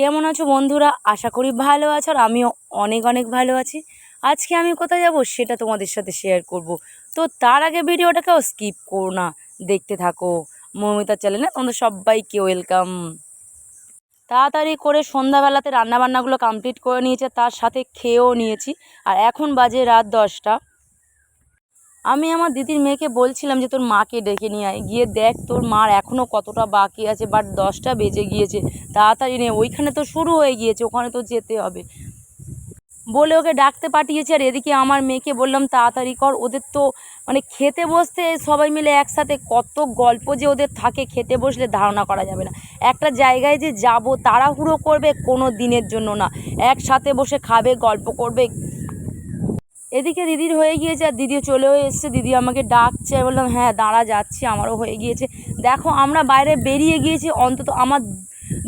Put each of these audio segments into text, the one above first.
কেমন আছো বন্ধুরা? আশা করি ভালো আছো আর আমিও অনেক অনেক ভালো আছি। আজকে আমি কোথায় যাব সেটা তোমাদের সাথে শেয়ার করব। তো তার আগে ভিডিওটাকেও স্কিপ করো না। দেখতে থাকো। মৌমিতার চ্যানেলে তোমাদের সবাইকে ওয়েলকাম তাড়াতাড়ি করে সন্ধ্যাবেলাতে রান্নাবান্নাগুলো কমপ্লিট করে নিয়েছে, তার সাথে খেয়েও নিয়েছি। আর এখন বাজে রাত দশটা। আমি আমার দিদির মেয়েকে বলছিলাম যে, তোর মাকে ডেকে নিয়ে আয়। গিয়ে দেখ তোর মার এখনও কতটা বাকি আছে, বাট দশটা বেজে গিয়েছে, তাড়াতাড়ি নে। ওইখানে তো শুরু হয়ে গিয়েছে, ওখানে তো যেতে হবে। বলে ওকে ডাকতে পাঠিয়েছে, আর এদিকে আমার মেয়েকে বললাম, তাড়াতাড়ি কর, ওদের তো মানে খেতে বসতে সবাই মিলে একসাথে কত গল্প যে ওদের থাকে, খেতে বসলে ধারণা করা যাবে না। একটা জায়গায় যে যাব, তাড়াহুড়ো করবে কোনো দিনের জন্য না। একসাথে বসে খাবে, গল্প করবে এদিকে দিদির হয়ে গিয়েছে আর দিদিও চলেও এসছে। দিদি আমাকে ডাকছে বললাম হ্যাঁ দাঁড়া, যাচ্ছি। আমারও হয়ে গিয়েছে। দেখো, আমরা বাইরে বেরিয়ে গিয়েছি, অন্তত আমার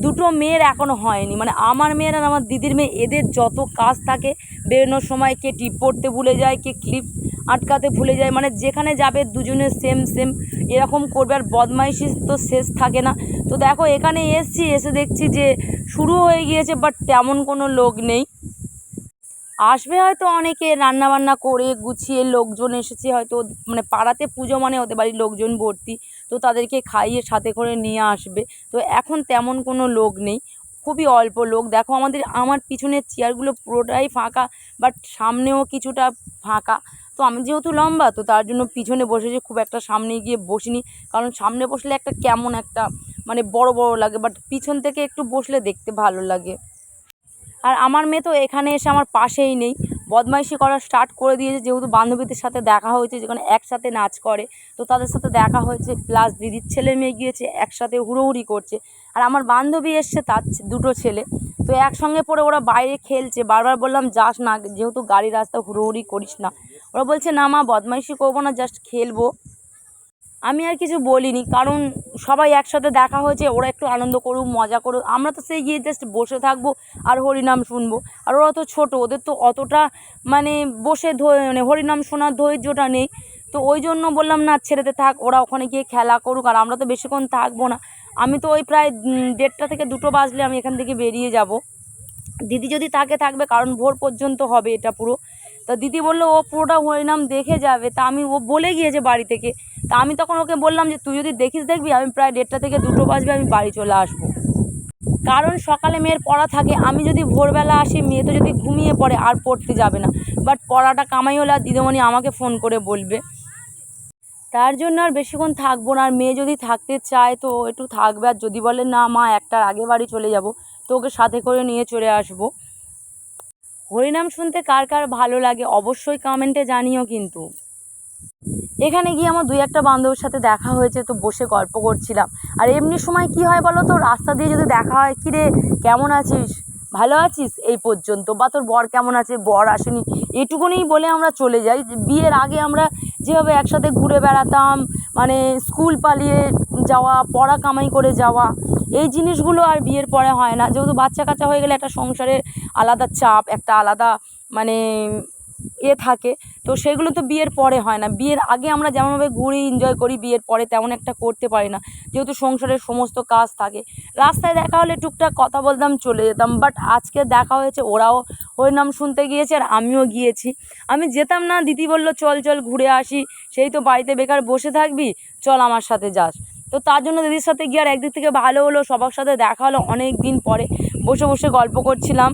দুটো মেয়ের এখনও হয়নি। মানে আমার মেয়ের আর আমার দিদির মেয়ে, এদের যত কাজ থাকে, বেরোনোর সময় কে টিপ পড়তে ভুলে যায়, কে ক্লিপ আটকাতে ভুলে যায় মানে যেখানে যাবে দুজনের সেম সেম এরকম করবে। আর বদমাইশি তো শেষ থাকে না। তো দেখো, এখানে এসছি, এসে দেখছি যে শুরু হয়ে গিয়েছে বাট তেমন কোনো লোক নেই। আসবে হয়তো অনেকে রান্নাবান্না করে গুছিয়ে লোকজন এসেছে, হয়তো মানে পাড়াতে পুজো মানে ওদের বাড়ির লোকজন ভর্তি, তো তাদেরকে খাইয়ে সাথে করে নিয়ে আসবে। তো এখন তেমন কোনো লোক নেই, খুবই অল্প লোক। দেখো আমাদের, আমার পিছনের চেয়ারগুলো পুরোটাই ফাঁকা, বাট সামনেও কিছুটা ফাঁকা। তো আমি যেহেতু লম্বা, তো তার জন্য পিছনে বসেছি খুব একটা সামনে গিয়ে বসিনি, কারণ সামনে বসলে একটা কেমন একটা মানে বড় বড় লাগে, বাট পিছন থেকে একটু বসলে দেখতে ভালো লাগে। আর আমার মেয়ে তো এখানে এসে আমার পাশেই নেই। বদমাইশি করা স্টার্ট করে দিয়েছে, যেহেতু বান্ধবীদের সাথে দেখা হয়েছে, যেখানে একসাথে নাচ করে, তো তাদের সাথে দেখা হয়েছে প্লাস দিদির ছেলে মেয়ে গিয়েছে, একসাথে হুড়োহুড়ি করছে। আর আমার বান্ধবী এসছে, তার দুটো ছেলে। তো একসঙ্গে পড়ে ওরা বাইরে খেলছে। বারবার বললাম, যাস না, যেহেতু গাড়ি রাস্তা হুড়োহুড়ি করিস না। ওরা বলছে, না মা, বদমাইশি করব না জাস্ট খেলব। আমি আর কিছু বলিনি, কারণ সবাই একসাথে দেখা হয়েছে, ওরা একটু আনন্দ করুক, মজা করুক, আমরা তো সেই গিয়ে জাস্ট বসে থাকব আর হরিনাম শুনব। আর ওরা তো ছোটো, ওদের তো অতটা মানে বসে মানে হরিনাম শোনার ধৈর্যটা নেই। তো ওই জন্য বললাম, না ছেড়েতে থাক, ওরা ওখানে গিয়ে খেলা করুক, আর আমরা তো বেশিক্ষণ থাকব না। আমি তো ওই প্রায় দেড়টা থেকে দুটো বাজলে আমি এখান থেকে বেরিয়ে যাব। দিদি যদি থাকে থাকবে, কারণ ভোর পর্যন্ত হবে এটা পুরো। তা দিদি বলল, ও পুরোটা হরিনাম দেখে যাবে। তা আমি, ও বলে গিয়েছে বাড়ি থেকে আমি তখন ওকে বললাম যে, তুই যদি দেখিস দেখবি, আমি প্রায় দেড়টা থেকে দুটো বাজবে, আমি বাড়ি চলে আসব। কারণ সকালে মেয়ের পড়া থাকে, আমি যদি ভোরবেলা আসি, মেয়ে তো যদি ঘুমিয়ে পড়ে, আর পড়তে যাবে না। বাট পড়াটা কামাই হলে আর দিদিমণি আমাকে ফোন করে বলবে। তার জন্য আর বেশিক্ষণ থাকব না। আর মেয়ে যদি থাকতে চায়, তো একটু থাকবে। আর যদি বলে, না মা একটার আগে বাড়ি চলে যাব, তো ওকে সাথে করে নিয়ে চলে আসব। হরিনাম শুনতে কার কার ভালো লাগে, অবশ্যই কমেন্টে জানিও কিন্তু। এখানে গিয়ে আমার দুই একটা বান্ধবীর সাথে দেখা হয়েছে, তো বসে গল্প করছিলাম। আর এমনি সময় কি হয় বলো তো? রাস্তা দিয়ে যদি দেখা হয় কি রে কেমন আছিস? ভালো আছিস? এই পর্যন্ত। বা তোর বর কেমন আছে? বর আসেনি। এটুকুনি বলে আমরা চলে যাই। বিয়ের আগে আমরা যেভাবে একসাথে ঘুরে বেড়াতাম মানে স্কুল পালিয়ে যাওয়া, পড়া কামাই করে যাওয়া, এই জিনিসগুলো আর বিয়ের পরে হয় না। যেহেতু বাচ্চা কাচ্চা হয়ে গেলে একটা সংসারের আলাদা চাপ, একটা আলাদা মানে এ থাকে। তো সেগুলো তো বিয়ের পরে হয় না। বিয়ের আগে আমরা যেমনভাবে ঘুরি এনজয় করি, বিয়ের পরে তেমন একটা করতে পারি না। যেহেতু সংসারের সমস্ত কাজ থাকে। রাস্তায় দেখা হলে টুকটাক কথা বলতাম, চলে যেতাম। বাট আজকে দেখা হয়েছে, ওরাও হরিনাম শুনতে গিয়েছে আর আমিও গিয়েছি। আমি যেতাম না, দিদি বলল, চল চল, ঘুরে আসি। সেই তো বাড়িতে বেকার বসে থাকবি, চল আমার সাথে যাস। তো তার জন্য দিদির সাথে গিয়ে আর একদিক থেকে ভালো হলো। সবার সাথে দেখা হলো অনেক দিন পরে। বসে বসে গল্প করছিলাম।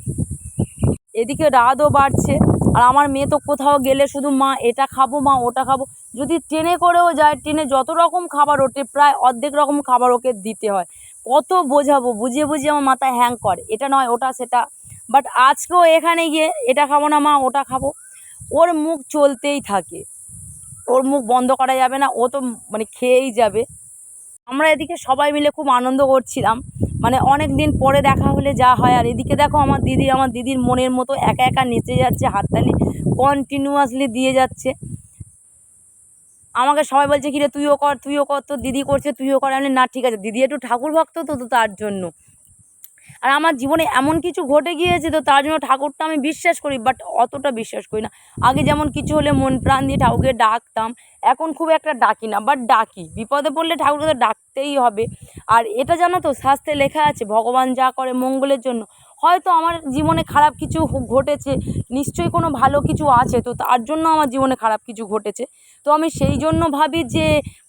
এদিকে রাতও বাড়ছে। আর আমার মেয়ে তো কোথাও গেলে শুধু মা, এটা খাব মা, ওটা খাব। যদি ট্রেনে করেও যায়, ট্রেনে যত রকম খাবার ওঠে, প্রায় অর্ধেক রকম খাবার ওকে দিতে হয়। কত বোঝাবো, বুঝিয়ে বুঝিয়ে আমার মাথায় হ্যাং করে। এটা নয়, ওটা সেটা। বাট আজকেও এখানে গিয়ে, এটা খাব না মা, ওটা খাব। ওর মুখ চলতেই থাকে। ওর মুখ বন্ধ করা যাবে না, ও তো মানে খেয়েই যাবে। আমরা এদিকে সবাই মিলে খুব আনন্দ করছিলাম। মানে অনেক দিন পরে দেখা হলে যা হয়। আর এদিকে দেখো আমার দিদি, আমার দিদির মনের মতো একা একা নেচে যাচ্ছে, হাততালি কন্টিনিউয়াসলি দিয়ে যাচ্ছে। আমাকে সবাই বলছে, কিরে তুইও কর তুইও কর, তোর দিদি করছে, তুইও কর। আমি না, ঠিক আছে, দিদি একটু ঠাকুর ভক্ত তো তো তার জন্য। আর আমার জীবনে এমন কিছু ঘটে গিয়েছে তো তার জন্য ঠাকুরটা আমি বিশ্বাস করি বাট অতটা বিশ্বাস করি না। আগে যেমন কিছু হলে মন প্রাণ দিয়ে ঠাকুরকে ডাকতাম, এখন খুব একটা ডাকি না বাট ডাকি। বিপদে পড়লে ঠাকুরকে তো ডাকতেই হবে। আর এটা জানো তো, শাস্ত্রে লেখা আছে, ভগবান যা করে মঙ্গলের জন্য। হয়তো আমার জীবনে খারাপ কিছু ঘটেছে, নিশ্চয়ই কোনো ভালো কিছু আছে, তো তার জন্য আমার জীবনে খারাপ কিছু ঘটেছে। তো আমি সেই জন্য ভাবি যে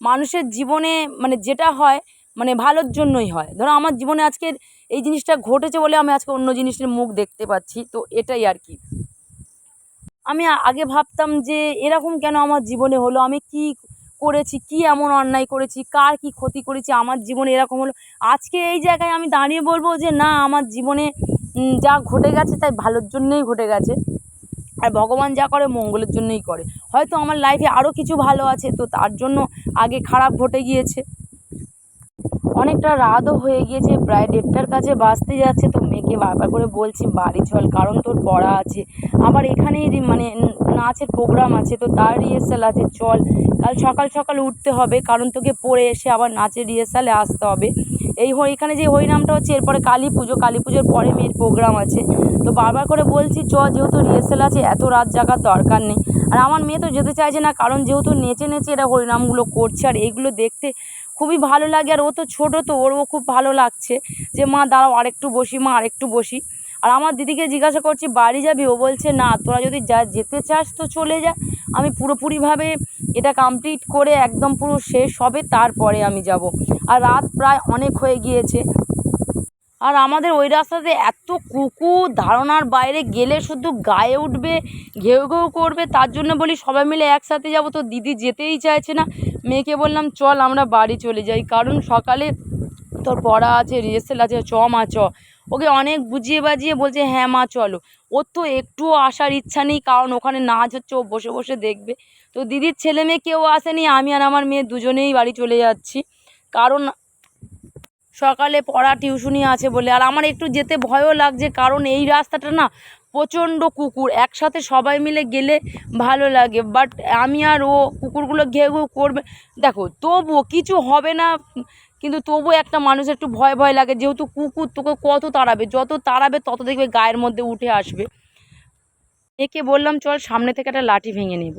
মানুষের জীবনে মানে যেটা হয় মানে ভালোর জন্যই হয়। ধরো আমার জীবনে আজকের এই জিনিসটা ঘটেছে বলে আমি আজকে অন্য জিনিসের মুখ দেখতে পাচ্ছি, তো এটাই আর কি। আমি আগে ভাবতাম যে এরকম কেন আমার জীবনে হলো? আমি কি করেছি? কি এমন অন্যায় করেছি? কার কি ক্ষতি করেছি? আমার জীবনে এরকম হলো? আজকে এই জায়গায় আমি দাঁড়িয়ে বলব যে না, আমার জীবনে যা ঘটে গেছে তাই ভালোর জন্যই ঘটে গেছে। আর ভগবান যা করে, মঙ্গলের জন্যই করে। হয়তো আমার লাইফে আরও কিছু ভালো আছে, তো তার জন্য আগে খারাপ ঘটে গিয়েছে। অনেকটা রাতও হয়ে গিয়েছে, প্রায় দেড়টার কাছে বাঁচতে যাচ্ছে। তো মেয়েকে বারবার করে বলছি, বাড়ি চল, কারণ তোর পড়া আছে। আবার এখানেই মানে নাচের প্রোগ্রাম আছে, তো তার রিহার্সাল আছে, চল। কাল সকাল সকাল উঠতে হবে, কারণ তোকে পড়ে এসে আবার নাচের রিহার্সালে আসতে হবে। এই এখানে যে হরিনামটা হচ্ছে, এরপরে কালী পুজো কালী পুজোর পরে মেয়ের প্রোগ্রাম আছে। তো বারবার করে বলছি চ যেহেতু রিহার্সাল আছে, এত রাত জাগার দরকার নেই। আর আমার মেয়ে তো যেতে চাইছে না, কারণ যেহেতু নেচে নেচে এরা হরিনামগুলো করছে, আর এইগুলো দেখতে খুবই ভালো লাগে আর ও তো ছোটো তো ওরও খুব ভালো লাগছে। যে মা দাঁড়াও আরেকটু বসি, মা আরেকটু বসি। আর আমার দিদিকে জিজ্ঞাসা করছি, বাড়ি যাবি? ও বলছে, না, তোরা যদি যা যেতে চাস তো চলে যা। আমি পুরোপুরিভাবে এটা কমপ্লিট করে একদম পুরো শেষ হবে, তারপরে আমি যাব। আর রাত প্রায় অনেক হয়ে গিয়েছে। আর আমাদের ওই রাস্তাতে এত কুকুর, ধারণার বাইরে গেলে শুধু গায়ে উঠবে, ঘেউ ঘেউ করবে, তার জন্য বলি সবাই মিলে একসাথে যাব। তো দিদি যেতেই চাইছে না। মেয়েকে বললাম, চল আমরা বাড়ি চলে যাই। কারণ সকালে তোর পড়া আছে রিহার্সেল আছে, চ মা, চ। ওকে অনেক বুঝিয়ে বাজিয়ে বলছে হ্যাঁ মা, চলো। ওর তো একটুও আসার ইচ্ছা নেই, কারণ ওখানে নাচ হচ্ছে, ও বসে বসে দেখবে। তো দিদির ছেলে মেয়ে কেউ আসেনি, আমি আর আমার মেয়ে দুজনেই বাড়ি চলে যাচ্ছি। কারণ সকালে পড়া টিউশনি আছে বলে। আর আমার একটু যেতে ভয়ও লাগছে, কারণ এই রাস্তাটা না প্রচণ্ড কুকুর, একসাথে সবাই মিলে গেলে ভালো লাগে। বাট আমি আর ও কুকুরগুলো ঘেউ ঘেউ করবে, দেখো তবুও কিছু হবে না, কিন্তু তবুও একটা মানুষের একটু ভয় ভয় লাগে। যেহেতু কুকুর তোকে কত তাড়াবে, যত তাড়াবে তত দেখবে গায়ের মধ্যে উঠে আসবে। একে বললাম, চল সামনে থেকে একটা লাঠি ভেঙে নেব।